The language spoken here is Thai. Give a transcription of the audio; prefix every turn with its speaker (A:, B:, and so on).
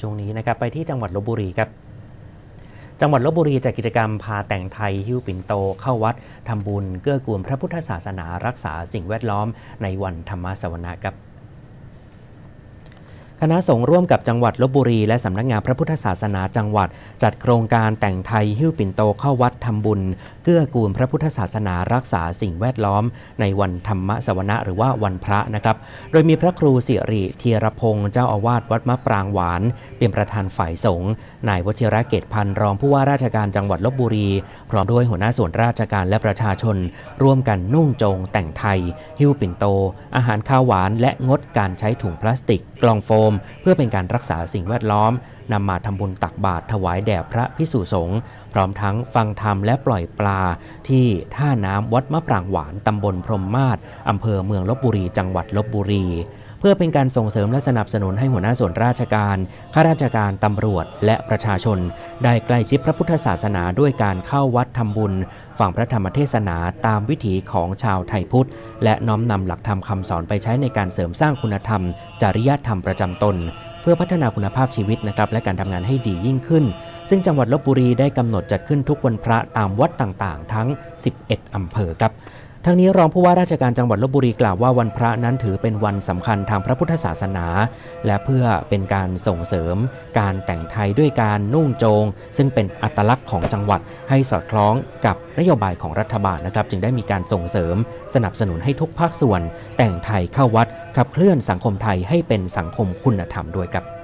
A: ช่วงนี้นะครับไปที่จังหวัดลบบุรีครับจังหวัดลบบุรีจัดกิจกรรมพาแต่งไทยหิ้วปิ่นโต เข้าวัดทำบุญเกื้อกูลพระพุทธศาสนารักษาสิ่งแวดล้อมในวันธรรมสวนะครับ คณะสงฆ์ร่วมกับจังหวัดลบบุรี และสำนักงานพระพุทธศาสนาจังหวัด จัดโครงการแต่งไทยหิ้วปิ่นโตเข้าวัดทำบุญ เกื้อกูลพระพุทธศาสนารักษาสิ่งแวดล้อม ในวันธรรมสวนะหรือว่าวันพระนะครับ โดยมีพระครูสิริเทียรพงศ์เจ้าอาวาสวัดมะปรางหวาน เป็นประธานฝ่ายสงฆ์นายวชิระเกตพันธ์รองผู้ว่าราชการจังหวัดลบบุรี พร้อมด้วยหัวหน้าส่วนราชการและประชาชน ร่วมกันนุ่งโจงแต่งไทยหิ้วปิ่นโต อาหารข้าวหวานและงดการใช้ถุงพลาสติก กล่องโฟมเพื่อเป็นการรักษาสิ่งแวดล้อมนำมาทำบุญตักบาตรถวายแด่พระพิสุสงฆ์พร้อมทั้งฟังธรรมและปล่อยปลา ที่ท่าน้ำวัดมะปรางหวานตำบลพรมมาศอำเภอเมืองลบบุรีจังหวัดลบบุรี เพื่อเป็นการส่งเสริมและสนับสนุนให้หัวหน้าส่วนราชการ ข้าราชการตำรวจ และประชาชน ได้ใกล้ชิดพระพุทธศาสนาด้วยการเข้าวัดทำบุญ ฟังพระธรรมเทศนาตามวิถีของชาวไทยพุทธ และน้อมนำหลักธรรมคำสอนไปใช้ในการเสริมสร้างคุณธรรม จริยธรรมประจำตนเพื่อพัฒนาคุณภาพชีวิตนะครับและการทำงานให้ดียิ่งขึ้น ซึ่งจังหวัดลบบุรีได้กำหนดจัดขึ้นทุกวันพระตามวัดต่างๆ ทั้ง 11 อำเภอครับ ทั้งนี้รองผู้ว่าราชการจังหวัดลบบุรีกล่าวว่าวันพระนั้นถือเป็นวันสำคัญทางพระพุทธศาสนา และเพื่อเป็นการส่งเสริม การแต่งไทยด้วยการนุ่งโจง ซึ่งเป็นอัตลักษณ์ของจังหวัดให้สอดคล้องกับนโยบายของรัฐบาลนะครับ จึงได้มีการส่งเสริม สนับสนุนให้ทุกภาคส่วน แต่งไทยเข้าวัดขับเคลื่อนสังคมไทยให้เป็นสังคมคุณธรรมด้วยครับ